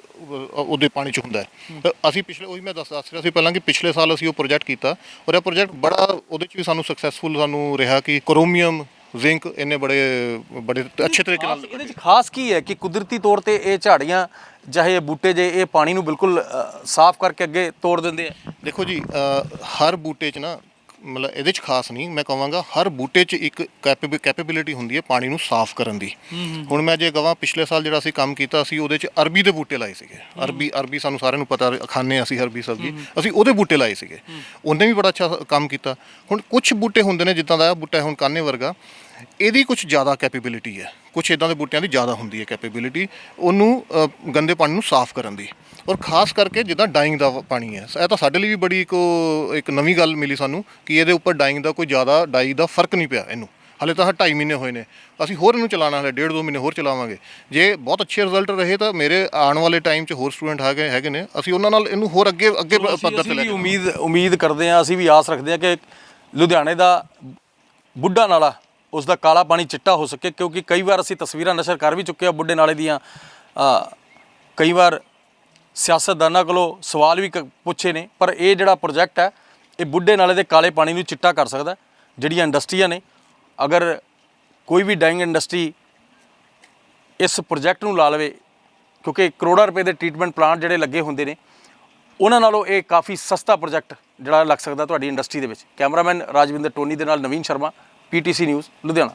ਉਹਦੇ ਪਾਣੀ ਚ ਹੁੰਦਾ ਹੈ। ਅਸੀਂ ਪਿਛਲੇ ਉਹੀ ਮੈਂ ਦੱਸ ਦੱਸ ਰਿਹਾ ਸੀ ਪਹਿਲਾਂ ਕਿ ਪਿਛਲੇ ਸਾਲ ਅਸੀਂ ਉਹ ਪ੍ਰੋਜੈਕਟ ਕੀਤਾ ਔਰ ਇਹ ਪ੍ਰੋਜੈਕਟ ਬੜਾ ਉਹਦੇ ਚ ਵੀ ਸਾਨੂੰ ਸਕਸੈਸਫੁਲ ਸਾਨੂੰ ਰਿਹਾ ਕਿ ਕ੍ਰੋਮੀਅਮ ਜ਼ਿੰਕ ਇੰਨੇ ਬੜੇ ਬੜੇ ਅੱਛੇ ਤਰੀਕੇ ਨਾਲ ਇਹਦੇ ਵਿੱਚ ਖਾਸ ਕੀ ਹੈ ਕਿ ਕੁਦਰਤੀ ਤੌਰ ਤੇ ਇਹ ਝਾੜੀਆਂ ਚਾਹੇ ਇਹ ਬੂਟੇ ਜੇ ਇਹ ਪਾਣੀ ਨੂੰ ਬਿਲਕੁਲ ਸਾਫ਼ ਕਰਕੇ ਅੱਗੇ ਤੋੜ ਦਿੰਦੇ ਆ? ਦੇਖੋ ਜੀ ਹਰ ਬੂਟੇ 'ਚ ਨਾ ਮਤਲਬ ਇਹਦੇ 'ਚ ਖਾਸ ਨਹੀਂ ਮੈਂ ਕਹਾਂਗਾ ਹਰ ਬੂਟੇ 'ਚ ਇੱਕ ਕੈਪੇਬਿਲਿਟੀ ਹੁੰਦੀ ਹੈ ਪਾਣੀ ਨੂੰ ਸਾਫ਼ ਕਰਨ ਦੀ। ਹੁਣ ਮੈਂ ਜੇ ਕਹਾਂ ਪਿਛਲੇ ਸਾਲ ਜਿਹੜਾ ਅਸੀਂ ਕੰਮ ਕੀਤਾ ਸੀ ਉਹਦੇ 'ਚ ਅਰਬੀ ਦੇ ਬੂਟੇ ਲਾਏ ਸੀਗੇ। ਅਰਬੀ ਅਰਬੀ ਸਾਨੂੰ ਸਾਰਿਆਂ ਨੂੰ ਪਤਾ ਹਾਂ ਅਸੀਂ ਅਰਬੀ ਸਬਜ਼ੀ। ਅਸੀਂ ਉਹਦੇ ਬੂਟੇ ਲਾਏ ਸੀਗੇ। ਉਹਨੇ ਵੀ ਬੜਾ ਅੱਛਾ ਕੰਮ ਕੀਤਾ। ਹੁਣ ਕੁਝ ਬੂਟੇ ਹੁੰਦੇ ਨੇ ਜਿੱਦਾਂ ਦਾ ਬੂਟਾ ਹੁਣ ਕਾਨੇ ਵਰਗਾ। ਇਹਦੀ ਕੁਝ ਜ਼ਿਆਦਾ ਕੈਪੇਬਿਲਿਟੀ ਹੈ। ਕੁਝ ਇਦਾਂ ਦੇ ਬੂਟਿਆਂ ਦੀ ਜ਼ਿਆਦਾ ਹੁੰਦੀ ਹੈ ਕੈਪੇਬਿਲਿਟੀ ਉਹਨੂੰ ਅ, ਗੰਦੇ ਪਾਣੀ ਨੂੰ ਸਾਫ਼ ਕਰਨ ਦੀ। ਔਰ ਖਾਸ ਕਰਕੇ ਜਿੱਦਾਂ ਡਾਈਂਗ ਦਾ ਪਾਣੀ ਹੈ। ਇਹ ਤਾਂ ਸਾਡੇ ਲਈ ਵੀ ਬੜੀ ਇੱਕ ਉਹ ਇੱਕ ਨਵੀਂ ਗੱਲ ਮਿਲੀ ਸਾਨੂੰ ਕਿ ਇਹਦੇ ਉੱਪਰ ਡਾਈਂਗ ਦਾ ਕੋਈ ਜ਼ਿਆਦਾ ਡਾਈ ਦਾ ਫ਼ਰਕ ਨਹੀਂ ਪਿਆ ਇਹਨੂੰ। ਹਲੇ ਤਾਂ 2.5 ਮਹੀਨੇ ਹੋਏ ਨੇ। ਅਸੀਂ ਹੋਰ ਇਹਨੂੰ ਚਲਾਉਣਾ ਹਲੇ ਡੇਢ ਦੋ ਮਹੀਨੇ ਹੋਰ ਚਲਾਵਾਂਗੇ। ਜੇ ਬਹੁਤ ਅੱਛੇ ਰਿਜ਼ਲਟ ਰਹੇ ਤਾਂ ਮੇਰੇ ਆਉਣ ਵਾਲੇ ਟਾਈਮ 'ਚ ਹੋਰ ਸਟੂਡੈਂਟ ਹੈਗੇ ਹੈਗੇ ਨੇ। ਅਸੀਂ ਉਹਨਾਂ ਨਾਲ ਇਹਨੂੰ ਹੋਰ ਅੱਗੇ ਅੱਗੇ ਪ- ਪੱਧਰ ਤੇ ਅਸੀਂ ਲੈ ਵੀ ਕੇ ਉਮੀਦ ਉਮੀਦ ਕਰਦੇ ਹਾਂ ਅਸੀਂ ਵੀ ਆਸ ਰੱਖਦੇ ਹਾਂ ਕਿ ਲੁਧਿਆਣੇ ਦਾ ਬੁੱਢਾ ਨਾਲਾ ਉਸ ਦਾ ਕਾਲਾ ਪਾਣੀ ਚਿੱਟਾ ਹੋ ਸਕੇ, ਕਿਉਂਕਿ ਕਈ ਵਾਰ ਅਸੀਂ ਤਸਵੀਰਾਂ ਨਸ਼ਰ ਕਰ ਵੀ ਚੁੱਕੇ ਹਾਂ ਬੁੱਢੇ ਨਾਲੇ ਦੀਆਂ। ਕਈ ਵਾਰ ਸਿਆਸਤਦਾਨਾਂ ਕੋਲੋਂ ਸਵਾਲ ਵੀ ਕ- ਪੁੱਛੇ ਨੇ, ਪਰ ਇਹ ਜਿਹੜਾ ਪ੍ਰੋਜੈਕਟ ਹੈ, ਇਹ ਬੁੱਢੇ ਨਾਲੇ ਦੇ ਕਾਲੇ ਪਾਣੀ ਨੂੰ ਚਿੱਟਾ ਕਰ ਸਕਦਾ ਜਿਹੜੀਆਂ ਇੰਡਸਟਰੀਆਂ ਨੇ। ਅਗਰ ਕੋਈ ਵੀ ਡਾਈਂਗ ਇੰਡਸਟਰੀ ਇਸ ਪ੍ਰੋਜੈਕਟ ਨੂੰ ਲਾ ਲਵੇ, ਕਿਉਂਕਿ ਕਰੋੜਾਂ ਰੁਪਏ ਦੇ ਟ੍ਰੀਟਮੈਂਟ ਪਲਾਂਟ ਜਿਹੜੇ ਲੱਗੇ ਹੁੰਦੇ ਨੇ, ਉਹਨਾਂ ਨਾਲੋਂ ਇਹ ਕਾਫੀ ਸਸਤਾ ਪ੍ਰੋਜੈਕਟ ਜਿਹੜਾ ਲੱਗ ਸਕਦਾ ਤੁਹਾਡੀ ਇੰਡਸਟਰੀ ਦੇ ਵਿੱਚ। ਕੈਮਰਾਮੈਨ ਰਾਜਵਿੰਦਰ ਟੋਨੀ ਦੇ ਨਾਲ ਨਵੀਨ ਸ਼ਰਮਾ। PTC news Ludhiana